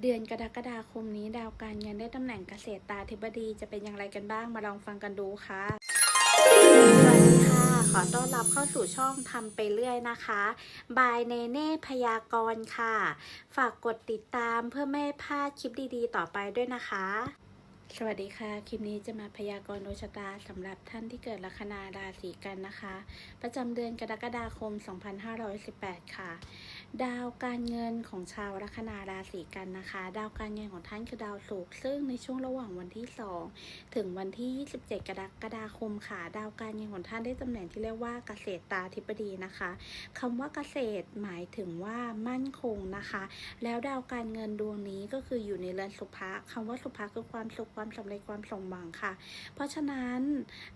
เดือนกรกฎาคมนี้ดาวการเงินได้ตำแหน่งเกษตรตาธิบดีจะเป็นอย่างไรกันบ้างมาลองฟังกันดูค่ะสวัสดีค่ะ ขอต้อนรับเข้าสู่ช่องทำไปเรื่อยนะคะบายเนเน่พยากรณ์ค่ะ ฝากกดติดตามเพื่อไม่ให้พลาดคลิปดีๆ ต่อไปด้วยนะคะ สวัสดีค่ะ คลิปนี้จะมาพยากรณ์ดวงชะตาสำหรับท่านที่เกิดลัคนาราศีกันนะคะ ประจำเดือนกรกฎาคม 2518 ค่ะ ดาวการเงินของชาวลัคนาราศีกันนะคะ ดาวการเงินของท่านคือดาวศุกร์ซึ่งในช่วงระหว่างวันที่ 2 ถึงวันที่ 27 กรกฎาคมค่ะ ดาวการเงินของท่านได้ตำแหน่งที่เรียกว่าเกษตรตาธิบดีนะคะคำว่าเกษตรหมายถึงว่ามั่นคงนะคะ แล้วดาวการเงินดวงนี้ก็คืออยู่ในเรือนสุภะคำว่าสุภะคือความสุขความสำเร็จความสมหวังค่ะ เพราะฉะนั้น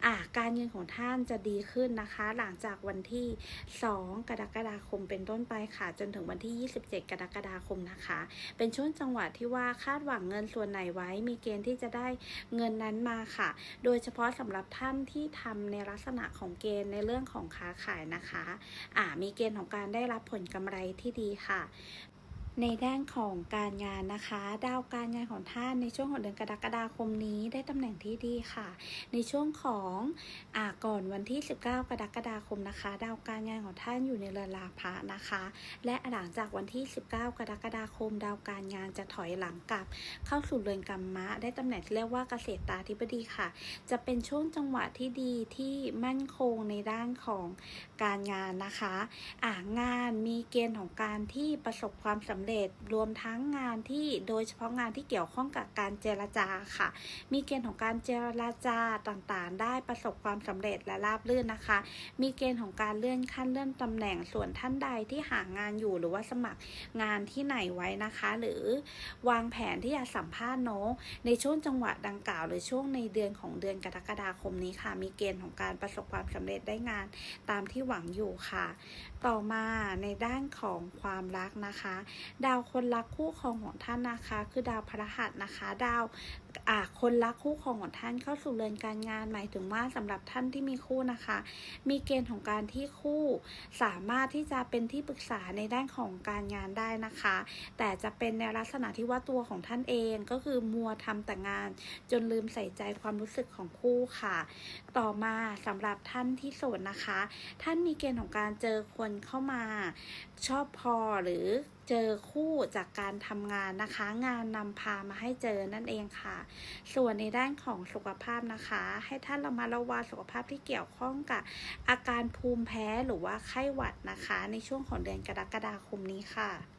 อ่าการเงินของท่านจะดีขึ้นนะคะ หลังจากวันที่ 2 กรกฎาคมเป็นต้นไปค่ะ จนถึงวันที่ 27 กรกฎาคมนะคะ เป็นช่วงจังหวะที่ว่าคาดหวังเงินส่วนไหนไว้ มีเกณฑ์ที่จะได้เงินนั้นมาค่ะ โดยเฉพาะสำหรับท่านที่ทำในลักษณะของเกณฑ์ในเรื่องของค้าขายนะคะ อ่ามีเกณฑ์ของการได้รับผลกำไรที่ดีค่ะ ในด้านของการงานนะคะ ดาวการงานของท่านในช่วงของเดือนกรกฎาคมนี้ได้ตำแหน่งที่ดีค่ะ ในช่วงของอ่าก่อนวันที่ 19 กรกฎาคมนะคะ ดาวการงานของท่านอยู่ในเรือนลาภะนะคะ และหลังจากวันที่ 19 กรกฎาคม ดาวการงานจะถอยหลังกลับ เข้าสู่เรือนกรรมะ ได้ตำแหน่งที่เรียกว่าเกษตรตาธิบดีค่ะ จะเป็นช่วงจังหวะที่ดีที่มั่นคงในด้านของการงานนะคะอ่างานมีเกณฑ์ของการที่ประสบความสำเร็จรวมทั้งงานที่โดยเฉพาะงานที่เกี่ยวข้องกับการเจรจาค่ะ มีเกณฑ์ของการเจรจาต่างๆ ได้ประสบความสำเร็จและราบรื่นนะคะ มีเกณฑ์ของการเลื่อนขั้นเลื่อนตำแหน่งส่วนท่านใดที่หางานอยู่หรือว่าสมัครงานที่ไหนไว้นะคะ หรือวางแผนที่จะสัมภาษณ์เนาะในช่วงจังหวะดังกล่าว หรือช่วงในเดือนของเดือนกรกฎาคมนี้ค่ะ มีเกณฑ์ของการประสบความสำเร็จได้งานตามที่หวังอยู่ค่ะ ต่อมาในด้านของความรักนะคะดาวคนรักคู่ครองของท่านนะคะ คือดาวพฤหัสนะคะ ดาวอ่าคนรักคู่ครองของท่านเข้าสู่เรือนการงานหมายถึงว่าสำหรับท่านที่มีคู่นะคะ มีเกณฑ์ของการที่คู่สามารถที่จะเป็นที่ปรึกษาในด้านของการงานได้นะคะ แต่จะเป็นในลักษณะที่ว่าตัวของท่านเองก็คือมัวทำแต่งาน จนลืมใส่ใจความรู้สึกของคู่ค่ะ ต่อมาสำหรับท่านที่โสดนะคะ ท่านมีเกณฑ์ของการเจอคนเข้ามาชอบพอหรือ เจอคู่จากการทำงานนะคะ งานนำพามาให้เจอนั่นเองค่ะ ส่วนในด้านของสุขภาพนะคะ ให้ท่านเรามาระวังสุขภาพที่เกี่ยวข้องกับ อาการภูมิแพ้หรือว่าไข้หวัดนะคะ ในช่วงของเดือนกรกฎาคมนี้ค่ะ